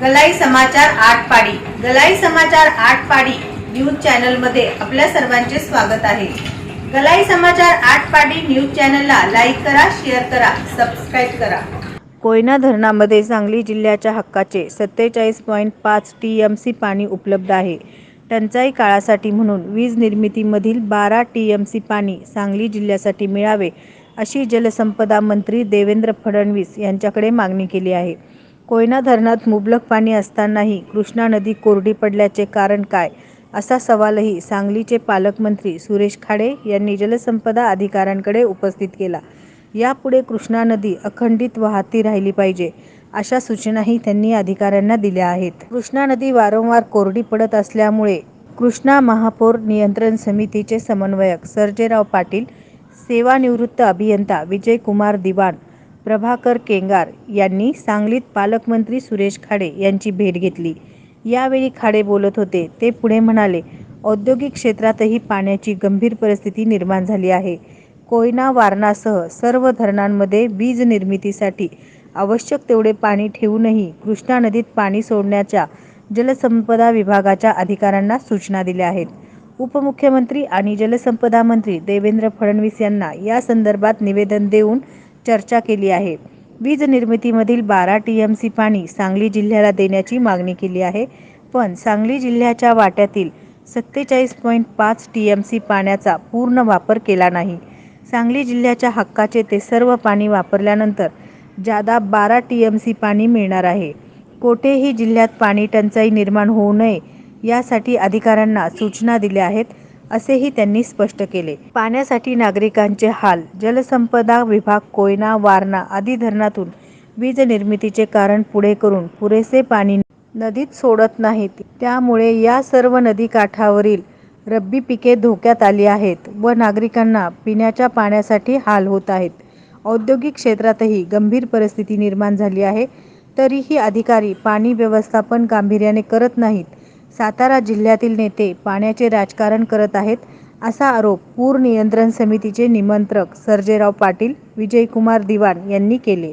गलाई समाचार आठ पाडी गलाई समाचार आठ पाडी न्यूज चॅनलमध्ये आपल्या सर्वांचे स्वागत आहे. गलाई समाचार आठ पाडी न्यूज चॅनलला लाईक करा शेअर करा सबस्क्राईब करा. कोयना धरणामध्ये सांगली जिल्ह्याच्या हक्काचे सत्तेचाळीस पॉईंट पाच टी एम सी पाणी उपलब्ध आहे. टंचाई काळासाठी म्हणून वीज निर्मितीमधील बारा टी एम सी पाणी सांगली जिल्ह्यासाठी मिळावे अशी जलसंपदा मंत्री देवेंद्र फडणवीस यांच्याकडे मागणी केली आहे. कोयना धरणात मुबलक पाणी असतानाही कृष्णा नदी कोरडी पडल्याचे कारण काय? असा सवालही सांगलीचे पालकमंत्री सुरेश खाडे यांनी जलसंपदा अधिकाऱ्यांकडे उपस्थित केला. यापुढे कृष्णा नदी अखंडित वाहती राहिली पाहिजे अशा सूचनाही त्यांनी अधिकाऱ्यांना दिल्या आहेत. कृष्णा नदी वारंवार कोरडी पडत असल्यामुळे कृष्णा महापौर नियंत्रण समितीचे समन्वयक सर्जेराव पाटील सेवानिवृत्त अभियंता विजयकुमार दिवाण प्रभाकर केंगार यांनी सांगलीत पालकमंत्री सुरेश खाडे यांची भेट घेतली. यावेळी खाडे बोलत होते. ते पुढे म्हणाले औद्योगिक क्षेत्रातही पाण्याची गंभीर परिस्थिती निर्माण झाली आहे. कोयना वारणासह सर्व धरणांमध्ये वीज निर्मितीसाठी आवश्यक तेवढे पाणी ठेवूनही कृष्णा नदीत पाणी सोडण्याच्या जलसंपदा विभागाच्या अधिकाऱ्यांना सूचना दिल्या आहेत. उपमुख्यमंत्री आणि जलसंपदा मंत्री देवेंद्र फडणवीस यांना या संदर्भात निवेदन देऊन चर्चा केली आहे. वीज निर्मितीमधील बारा टी एम सी पाणी सांगली जिल्ह्याला देण्याची मागणी केली आहे. पण सांगली जिल्ह्याच्या वाट्यातील सत्तेचाळीस पॉईंट पाच टी एम सी पाण्याचा पूर्ण वापर केला नाही. सांगली जिल्ह्याच्या हक्काचे ते सर्व पाणी वापरल्यानंतर जादा बारा टी एम सी पाणी मिळणार आहे. कोठेही जिल्ह्यात पाणी टंचाई निर्माण होऊ नये यासाठी अधिकाऱ्यांना सूचना दिल्या आहेत. असेही त्यांनी स्पष्ट केले. पाण्यासाठी नागरिकांचे हाल जलसंपदा विभाग कोयना वारणा आदी धरणातून वीज निर्मितीचे कारण पुढे करून पुरेसे पाणी नदीत सोडत नाहीत. त्यामुळे या सर्व नदी काठावरील रब्बी पिके धोक्यात आली आहेत व नागरिकांना पिण्याच्या पाण्यासाठी हाल होत आहेत. औद्योगिक क्षेत्रातही गंभीर परिस्थिती निर्माण झाली आहे. तरीही अधिकारी पाणी व्यवस्थापन गांभीर्याने करत नाहीत. सातारा जिल्ह्यातील नेते पाण्याचे राजकारण करत आहेत असा आरोप पूर नियंत्रण समितीचे निमंत्रक सर्जेराव पाटील विजयकुमार दिवाण यांनी केले.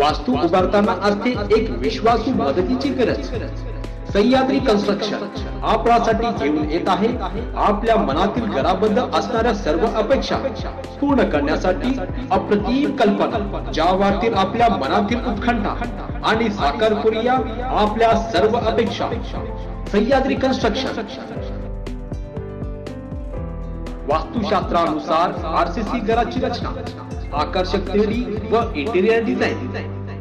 वास्तू उभारताना असते एक विश्वासू मदतीची गरज. सह्याद्री कन्स्ट्रक्शन आपल्यासाठी घेऊन येत आहे. आपल्या मनातील घराबद्दल असणाऱ्या सर्व अपेक्षा पूर्ण करण्यासाठी अप्रतिम कल्पना. ज्या वाटतील आपल्या मनातील उत्खंठा आणि साकार करूया आपल्या सर्व अपेक्षा. सह्याद्री कन्स्ट्रक्शन वास्तुशास्त्रानुसार आरसीसी घराची रचना. आकर्षक थेरी व इंटिरियर डिझाईन